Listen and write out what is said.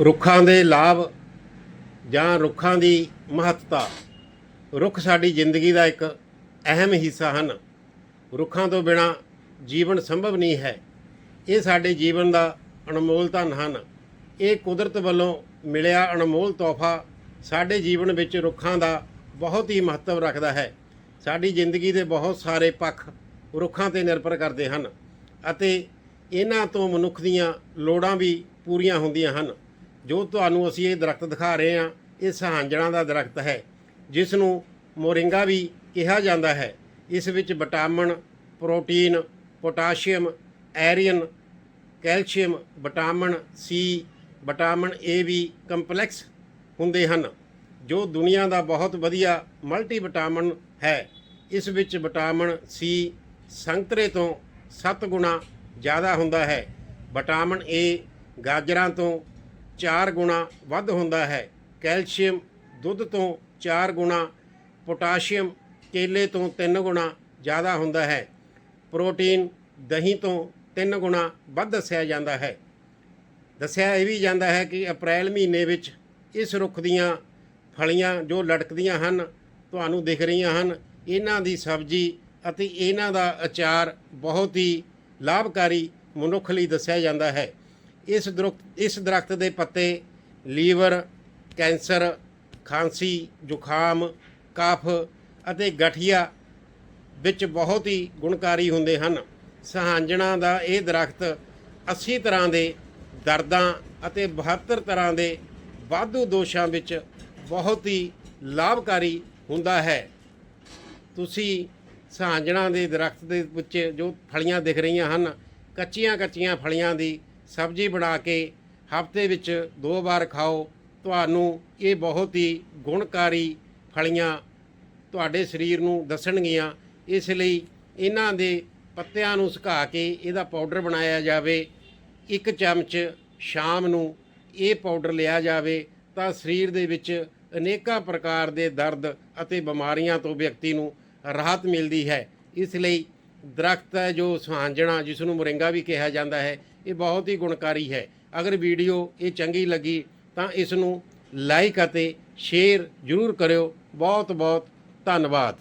ਰੁੱਖਾਂ ਦੇ ਲਾਭ ਜਾਂ ਰੁੱਖਾਂ ਦੀ ਮਹੱਤਤਾ, ਰੁੱਖ ਸਾਡੀ ਜ਼ਿੰਦਗੀ ਦਾ ਇੱਕ ਅਹਿਮ ਹਿੱਸਾ ਹਨ। ਰੁੱਖਾਂ ਤੋਂ ਬਿਨਾ ਜੀਵਨ ਸੰਭਵ ਨਹੀਂ ਹੈ। ਇਹ ਸਾਡੇ ਜੀਵਨ ਦਾ ਅਨਮੋਲ ਧਨ ਹਨ। ਇਹ ਕੁਦਰਤ ਵੱਲੋਂ ਮਿਲਿਆ ਅਨਮੋਲ ਤੋਹਫਾ ਸਾਡੇ ਜੀਵਨ ਵਿੱਚ ਰੁੱਖਾਂ ਦਾ ਬਹੁਤ ਹੀ ਮਹੱਤਵ ਰੱਖਦਾ ਹੈ। ਸਾਡੀ ਜ਼ਿੰਦਗੀ ਦੇ ਬਹੁਤ ਸਾਰੇ ਪੱਖ ਰੁੱਖਾਂ ਤੇ ਨਿਰਭਰ ਕਰਦੇ ਹਨ ਅਤੇ ਇਹਨਾਂ ਤੋਂ ਮਨੁੱਖ ਦੀਆਂ ਲੋੜਾਂ ਵੀ ਪੂਰੀਆਂ ਹੁੰਦੀਆਂ ਹਨ। ਜੋ ਤੁਹਾਨੂੰ ਅਸੀਂ ਇਹ ਦਰਖਤ ਦਿਖਾ ਰਹੇ ਹਾਂ, ਇਹ ਸਹਾਂਜਣਾ ਦਾ ਦਰਖਤ ਹੈ ਜਿਸ ਨੂੰ ਮੋਰਿੰਗਾ ਵੀ ਕਿਹਾ ਜਾਂਦਾ ਹੈ। ਇਸ ਵਿੱਚ vitamin, protein, potassium, iron, calcium, vitamin C vitamin A B complex ਹੁੰਦੇ ਹਨ, ਜੋ ਦੁਨੀਆ ਦਾ ਬਹੁਤ ਵਧੀਆ ਮਲਟੀ ਵਿਟਾਮਿਨ ਹੈ। ਇਸ ਵਿੱਚ ਵਿਟਾਮਿਨ ਸੀ ਸੰਤਰੇ ਤੋਂ 7 ਗੁਣਾ ਜ਼ਿਆਦਾ ਹੁੰਦਾ ਹੈ। ਵਿਟਾਮਿਨ ਏ ਗਾਜਰਾਂ ਤੋਂ 4 ਗੁਣਾ ਵੱਧ ਹੁੰਦਾ ਹੈ। ਕੈਲਸ਼ੀਅਮ ਦੁੱਧ ਤੋਂ 4 ਗੁਣਾ, ਪੋਟਾਸ਼ੀਅਮ ਕੇਲੇ ਤੋਂ 3 ਗੁਣਾ ਜ਼ਿਆਦਾ ਹੁੰਦਾ ਹੈ। ਪ੍ਰੋਟੀਨ ਦਹੀਂ ਤੋਂ 3 ਗੁਣਾ ਵੱਧ ਦੱਸਿਆ ਜਾਂਦਾ ਹੈ। ਦੱਸਿਆ ਇਹ ਵੀ ਜਾਂਦਾ ਹੈ ਕਿ ਅਪ੍ਰੈਲ ਮਹੀਨੇ ਵਿੱਚ ਇਸ ਰੁੱਖ ਦੀਆਂ ਫਲੀਆਂ ਜੋ ਲਟਕਦੀਆਂ ਹਨ, ਤੁਹਾਨੂੰ ਦਿਖ ਰਹੀਆਂ ਹਨ। ਇਹਨਾਂ ਦੀ ਸਬਜ਼ੀ ਅਤੇ ਇਹਨਾਂ ਦਾ ਅਚਾਰ ਬਹੁਤ ਹੀ ਲਾਭਕਾਰੀ ਮਨੁੱਖ ਲਈ ਦੱਸਿਆ ਜਾਂਦਾ ਹੈ। ਇਸ ਦਰੁੱਖ ਇਸ ਦਰਖਤ ਦੇ ਪੱਤੇ ਲੀਵਰ, ਕੈਂਸਰ, ਖਾਂਸੀ, ਜ਼ੁਕਾਮ, ਕਫ ਅਤੇ ਗਠੀਆ ਵਿੱਚ ਬਹੁਤ ਹੀ ਗੁਣਕਾਰੀ ਹੁੰਦੇ ਹਨ। ਸਹਾਂਜਣਾ ਦਾ ਇਹ ਦਰਖਤ 80 ਤਰ੍ਹਾਂ ਦੇ ਦਰਦਾਂ ਅਤੇ 72 ਤਰ੍ਹਾਂ ਦੇ ਵਾਧੂ ਦੋਸ਼ਾਂ ਵਿੱਚ ਬਹੁਤ ਹੀ ਲਾਭਕਾਰੀ ਹੁੰਦਾ ਹੈ। ਤੁਸੀਂ ਸਹਾਂਜਣਾ ਦੇ ਦਰਖਤ ਦੇ ਵਿੱਚ ਜੋ ਫਲੀਆਂ ਦਿਖ ਰਹੀਆਂ ਹਨ ਕੱਚੀਆਂ ਕੱਚੀਆਂ ਫਲੀਆਂ ਦੀ ਸਬਜ਼ੀ ਬਣਾ ਕੇ ਹਫ਼ਤੇ ਵਿੱਚ ਦੋ ਵਾਰ ਖਾਓ। ਤੁਹਾਨੂੰ ਇਹ ਬਹੁਤ ਹੀ ਗੁਣਕਾਰੀ ਫਲੀਆਂ ਤੁਹਾਡੇ ਸਰੀਰ ਨੂੰ ਦੱਸਣਗੀਆਂ। ਇਸ ਲਈ ਇਹਨਾਂ ਦੇ ਪੱਤਿਆਂ ਨੂੰ ਸੁਕਾ ਕੇ ਇਹਦਾ ਪਾਊਡਰ ਬਣਾਇਆ ਜਾਵੇ। ਇੱਕ ਚਮਚ ਸ਼ਾਮ ਨੂੰ ਇਹ ਪਾਊਡਰ ਲਿਆ ਜਾਵੇ ਤਾਂ ਸਰੀਰ ਦੇ ਵਿੱਚ ਅਨੇਕਾਂ ਪ੍ਰਕਾਰ ਦੇ ਦਰਦ ਅਤੇ ਬਿਮਾਰੀਆਂ ਤੋਂ ਵਿਅਕਤੀ ਨੂੰ ਰਾਹਤ ਮਿਲਦੀ ਹੈ। ਇਸ ਲਈ ਦਰਖਤ ਹੈ ਜੋ ਸੁਹਾਂਜਣਾ ਜਿਸ ਨੂੰ ਮੁਰਿੰਗਾ ਵੀ ਕਿਹਾ ਜਾਂਦਾ ਹੈ ਇਹ ਬਹੁਤ ਹੀ ਗੁਣਕਾਰੀ ਹੈ। ਅਗਰ ਵੀਡੀਓ ਇਹ ਚੰਗੀ ਲੱਗੀ ਤਾਂ ਇਸ ਨੂੰ ਲਾਈਕ ਅਤੇ ਸ਼ੇਅਰ ਜ਼ਰੂਰ ਕਰਿਓ। ਬਹੁਤ ਬਹੁਤ ਧੰਨਵਾਦ।